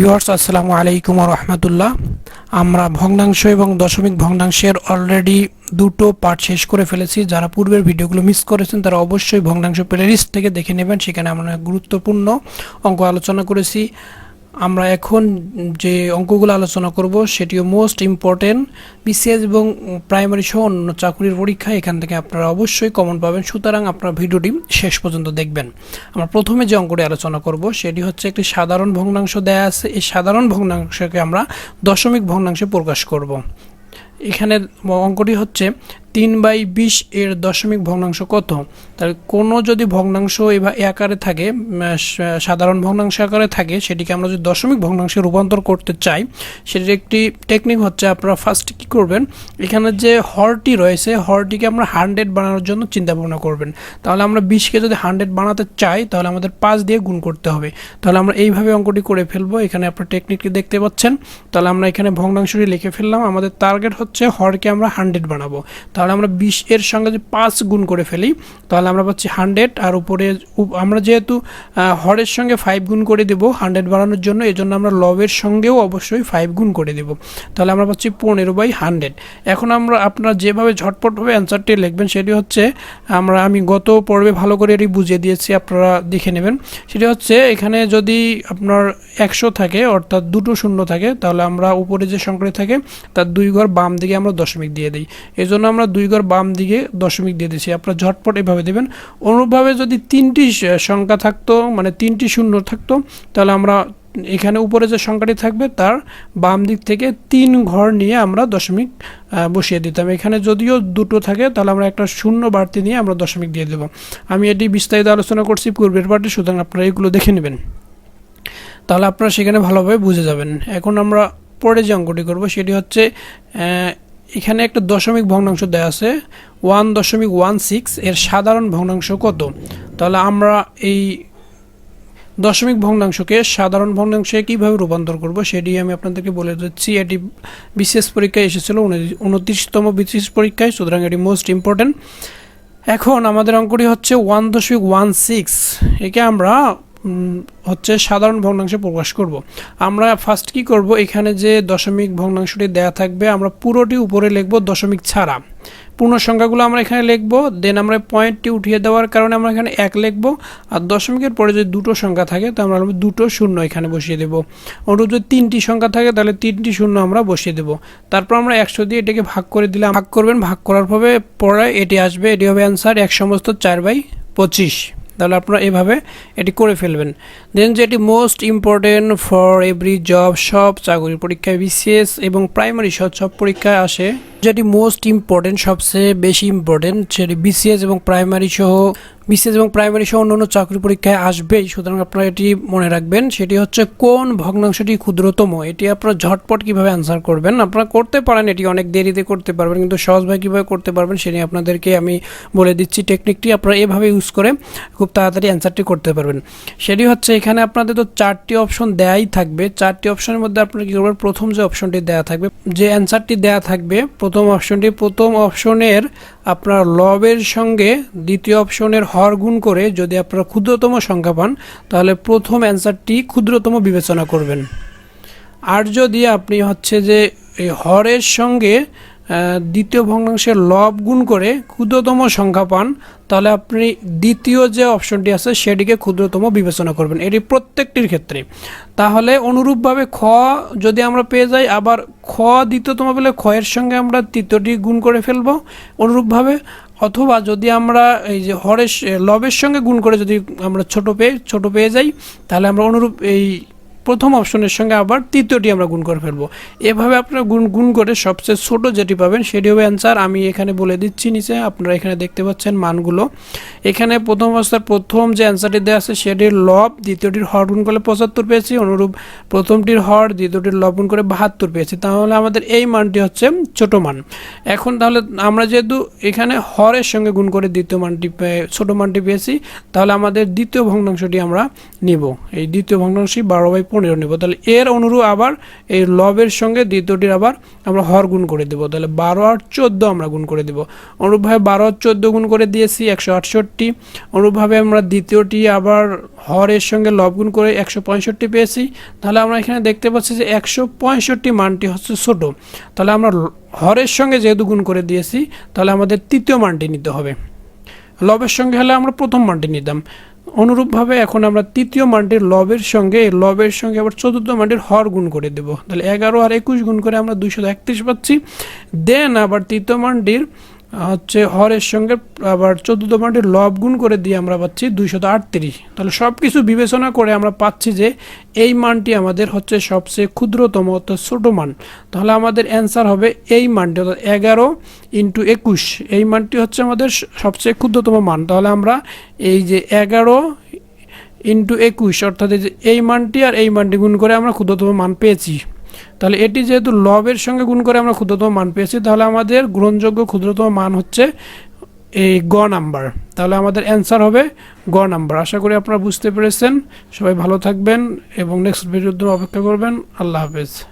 Viewers, আসসালামু আলাইকুম রহমতুল্লাহ। আমরা ভগ্নাংশ এবং দশমিক ভগ্নাংশের অলরেডি দুটো পার্ট শেষ করে ফেলেছি। যারা পূর্বের ভিডিওগুলো মিস করেছেন, তারা অবশ্যই ভগ্নাংশ প্লেলিস্ট থেকে দেখে নেবেন। সেখানে আমরা গুরুত্বপূর্ণ অঙ্ক আলোচনা করেছি। আমরা এখন যে অঙ্কগুলো আলোচনা করব, সেটিও মোস্ট ইম্পর্টেন্ট বিসিএস এবং প্রাইমারি সহ অন্য চাকরির পরীক্ষা, এখান থেকে আপনারা অবশ্যই কমন পাবেন। সুতরাং আপনার ভিডিওটি শেষ পর্যন্ত দেখবেন। আমরা প্রথমে যে অঙ্কটি আলোচনা করব, সেটি হচ্ছে একটি সাধারণ ভগ্নাংশ দেয়া আছে। এই সাধারণ ভগ্নাংশকে আমরা দশমিক ভগ্নাংশে প্রকাশ করব। এখানে অঙ্কটি হচ্ছে তিন বাই বিশ এর দশমিক ভগ্নাংশ কত? তাহলে কোনো যদি ভগ্নাংশ এ আকারে থাকে সাধারণ ভগ্নাংশ আকারে থাকে, সেটিকে আমরা যদি দশমিক ভগ্নাংশে রূপান্তর করতে চাই, সেটির একটি টেকনিক হচ্ছে আপনারা ফার্স্ট কী করবেন? এখানে যে হরটি রয়েছে, হরটিকে আমরা হান্ড্রেড বানানোর জন্য চিন্তা ভাবনা করবেন। তাহলে আমরা বিশকে যদি হান্ড্রেড বানাতে চাই, তাহলে আমাদের পাঁচ দিয়ে গুণ করতে হবে। তাহলে আমরা এইভাবে অঙ্কটি করে ফেলব। এখানে আপনার টেকনিকটি দেখতে পাচ্ছেন। তাহলে আমরা এখানে ভগ্নাংশটি লিখে ফেললাম। আমাদের টার্গেট হচ্ছে হরকে আমরা হান্ড্রেড বানাবো। তাহলে আমরা বিশ এর সঙ্গে যদি পাঁচ গুণ করে ফেলি, তাহলে আমরা পাচ্ছি হান্ড্রেড আর উপরে উপ- আমরা যেহেতু হরের সঙ্গে ফাইভ গুণ করে দেবো, হান্ড্রেড বাড়ানোর জন্য এই জন্য আমরা লবের সঙ্গেও অবশ্যই ফাইভ গুণ করে দেবো। তাহলে আমরা পাচ্ছি পনেরো বাই হান্ড্রেড। এখন আমরা আপনারা যেভাবে ঝটপটভাবে অ্যান্সারটি লিখবেন, সেটি হচ্ছে, আমরা, আমি গত পর্বে ভালো করে এটি বুঝিয়ে দিয়েছি, আপনারা দেখে নেবেন। সেটি হচ্ছে, এখানে যদি আপনার একশো থাকে, অর্থাৎ দুটো শূন্য থাকে, তাহলে আমরা উপরে যে সংখ্যাটি থাকে, তার দুই ঘর বাম দিকে আমরা দশমিক দিয়ে দিই। এই জন্য আমরা দুই ঘর বাম দিকে দশমিক দিয়ে দিচ্ছি আপনারা ঝটপট এভাবে দেবেন। অনুরূপভাবে যদি তিনটি সংখ্যা থাকতো মানে তিনটি শূন্য থাকতো, তাহলে আমরা এখানে উপরে যে সংখ্যাটি থাকবে, তার বাম দিক থেকে তিন ঘর নিয়ে আমরা দশমিক বসিয়ে দিতাম। এখানে যদিও দুটো থাকে, তাহলে আমরা একটা শূন্য বাড়তি নিয়ে আমরা দশমিক দিয়ে দেবো। আমি এটি বিস্তারিত আলোচনা করছি পূর্বের পার্টি সুতরাং আপনারা এগুলো দেখে নেবেন। তাহলে আপনারা সেখানে ভালোভাবে বুঝে যাবেন। এখন আমরা পরে যে অঙ্কটি করব, সেটি হচ্ছে এখানে একটা দশমিক ভগ্নাংশ দেওয়া আছে, ওয়ান দশমিক ওয়ান সিক্স, এর সাধারণ ভগ্নাংশ কত? তাহলে আমরা এই দশমিক ভগ্নাংশকে সাধারণ ভগ্নাংশে কীভাবে রূপান্তর করব সেটি আমি আপনাদেরকে বলে দিচ্ছি। এটি বিশেষ পরীক্ষায় এসেছিল উনত্রিশতম বিশেষ পরীক্ষায়, সুতরাং এটি মোস্ট ইম্পর্ট্যান্ট এখন আমাদের অঙ্কটি হচ্ছে ওয়ান দশমিক ওয়ান সিক্স, একে আমরা হচ্ছে সাধারণ ভগ্নাংশে প্রকাশ করব। আমরা ফার্স্ট কি করব? এখানে যে দশমিক ভগ্নাংশটি দেয়া থাকবে, আমরা পুরোটি উপরে লিখব দশমিক ছাড়া। পূর্ণ সংখ্যাগুলো আমরা এখানে লিখব দেন আমরা পয়েন্টটি উঠিয়ে দেওয়ার কারণে আমরা এখানে এক লিখব, আর দশমিকের পরে যদি দুটো সংখ্যা থাকে তো আমরা দুটো শূন্য এখানে বসিয়ে দেবো। অনুরূপ যদি তিনটি সংখ্যা থাকে, তাহলে তিনটি শূন্য আমরা বসিয়ে দেবো। তারপর আমরা একশো দিয়ে এটাকে ভাগ করে দিলাম। ভাগ করবেন, ভাগ করার পরে পরে এটি আসবে, এটি হবে অ্যান্সার এক সমস্ত চার বাই পঁচিশ। তাহলে আপনারা এভাবে এটি করে ফেলবেন। দেন যেটি most important for every job সব চাকরির পরীক্ষায় বিসিএস এবং প্রাইমারি সহ সব পরীক্ষায় আসে। যেটি মোস্ট ইম্পর্টেন্ট সবচেয়ে বেশি ইম্পর্টেন্ট সেটি বিসিএস এবং প্রাইমারি সহ বিসিএস এবং প্রাইমারি সহ অন্যান্য চাকরি পরীক্ষায় আসবেই। সুতরাং আপনারা এটি মনে রাখবেন, সেটি হচ্ছে কোন ভগ্নাংশটি ক্ষুদ্রতম, এটি আপনারা ঝটপট কীভাবে অ্যান্সার করবেন? আপনারা করতে পারেন, এটি অনেক দেরিতে করতে পারবেন, কিন্তু সহজভাবে কীভাবে করতে পারবেন সেটি আপনাদেরকে আমি বলে দিচ্ছি। টেকনিকটি আপনারা এভাবে ইউজ করে খুব তাড়াতাড়ি অ্যান্সারটি করতে পারবেন। সেটি হচ্ছে এখানে আপনাদের তো চারটি অপশন দেয়াই থাকবে। চারটি অপশনের মধ্যে আপনারা কী করবেন? প্রথম যে অপশনটি দেয়া থাকবে, যে অ্যান্সারটি দেয়া থাকবে, প্রথম অপশনটি প্রথম অপশনের আপনার লবের সঙ্গে দ্বিতীয় অপশনের হর গুণ করে যদি আপনারা ক্ষুদ্রতম সংখ্যা পান, তাহলে প্রথম অ্যান্সারটি ক্ষুদ্রতম বিবেচনা করবেন। আর যদি আপনি হচ্ছে যে এই হরের সঙ্গে দ্বিতীয় ভগ্নাংশের লব গুণ করে ক্ষুদ্রতম সংখ্যা পান, তাহলে আপনি দ্বিতীয় যে অপশনটি আছে সেটিকে ক্ষুদ্রতম বিবেচনা করবেন। এটি প্রত্যেকটির ক্ষেত্রে। তাহলে অনুরূপভাবে খ যদি আমরা পেয়ে যাই, আবার খ দ্বিতীয়তম পেলে খয়ের সঙ্গে আমরা তৃতীয়টি গুণ করে ফেলব অনুরূপভাবে। অথবা যদি আমরা এই যে হরের লবের সঙ্গে গুণ করে যদি আমরা ছোট পেয়ে ছোট পেয়ে যাই, তাহলে আমরা অনুরূপ এই প্রথম অপশনের সঙ্গে আবার তৃতীয়টি আমরা গুণ করে ফেলব। এভাবে আপনারা গুণ গুণ করে সবচেয়ে ছোট যেটি পাবেন সেটি হবে অ্যান্সার আমি এখানে বলে দিচ্ছি নিচে, আপনারা এখানে দেখতে পাচ্ছেন মানগুলো। এখানে প্রথম অবস্থার প্রথম যে অ্যান্সারটি দেওয়া আছে সেটির লব, দ্বিতীয়টির হর গুণ করলে পঁচাত্তর পেয়েছি। অনুরূপ প্রথমটির হর, দ্বিতীয়টির লব গুণ করে বাহাত্তর পেয়েছি। তাহলে আমাদের এই মানটি হচ্ছে ছোট মান। এখন তাহলে আমরা যেহেতু এখানে হরের সঙ্গে গুণ করে দ্বিতীয় মানটি ছোট মানটি পেয়েছি, তাহলে আমাদের দ্বিতীয় ভগ্নাংশটি আমরা নিব। এই দ্বিতীয় ভগ্নাংশটি বারো বাই পনেরো নেব তাহলে এর অনুরূপ আবার এই লবের সঙ্গে দ্বিতীয়টির আবার আমরা হর গুণ করে দেবো। তাহলে বারো আর চোদ্দ আমরা গুণ করে দেবো। অনুরূপভাবে বারো আর চোদ্দ গুণ করে দিয়েছি, একশো আটষট্টি। অনুরূপভাবে আমরা দ্বিতীয়টি আবার হরের সঙ্গে লব গুণ করে একশো পঁয়ষট্টি পেয়েছি। তাহলে আমরা এখানে দেখতে পাচ্ছি যে একশো পঁয়ষট্টি মানটি হচ্ছে ছোট। তাহলে আমরা হরের সঙ্গে যেহেতু গুণ করে দিয়েছি, তাহলে আমাদের তৃতীয় মানটি নিতে হবে। লবের সঙ্গে হলে আমরা প্রথম মানটি নিতাম। অনুরূপভাবে এখন আমরা তৃতীয় মানটির লবের সঙ্গে লবের সঙ্গে আবার চতুর্থ মানটির হর গুণ করে দেব। তাহলে এগারো আর একুশ গুণ করে আমরা দুইশো একত্রিশ পাচ্ছি। দেন আবার তৃতীয় মানটির হচ্ছে হরের সঙ্গে আবার চতুর্থ মানটির লব গুণ করে দিয়ে আমরা পাচ্ছি দুইশত আটত্রিশ। তাহলে সব কিছু বিবেচনা করে আমরা পাচ্ছি যে এই মানটি আমাদের হচ্ছে সবচেয়ে ক্ষুদ্রতম অর্থাৎ ছোট মান। তাহলে আমাদের অ্যান্সার হবে এই মানটি অর্থাৎ এগারো ইন্টু একুশ। এই মানটি হচ্ছে আমাদের সবচেয়ে ক্ষুদ্রতম মান। তাহলে আমরা এই যে এগারো ইন্টু একুশ, অর্থাৎ এই মানটি আর এই মানটি গুণ করে আমরা ক্ষুদ্রতম মান পেয়েছি। তাহলে এটি যেহেতু লবের সঙ্গে গুণ করে আমরা ক্ষুদ্রতম মান পেয়েছি, তাহলে আমাদের গ্রহণযোগ্য ক্ষুদ্রতম মান হচ্ছে এই গ নাম্বার। তাহলে আমাদের অ্যান্সার হবে গ নাম্বার। আশা করি আপনারা বুঝতে পেরেছেন। সবাই ভালো থাকবেন এবং নেক্সট ভিডিওর জন্য অপেক্ষা করবেন। আল্লাহ হাফেজ।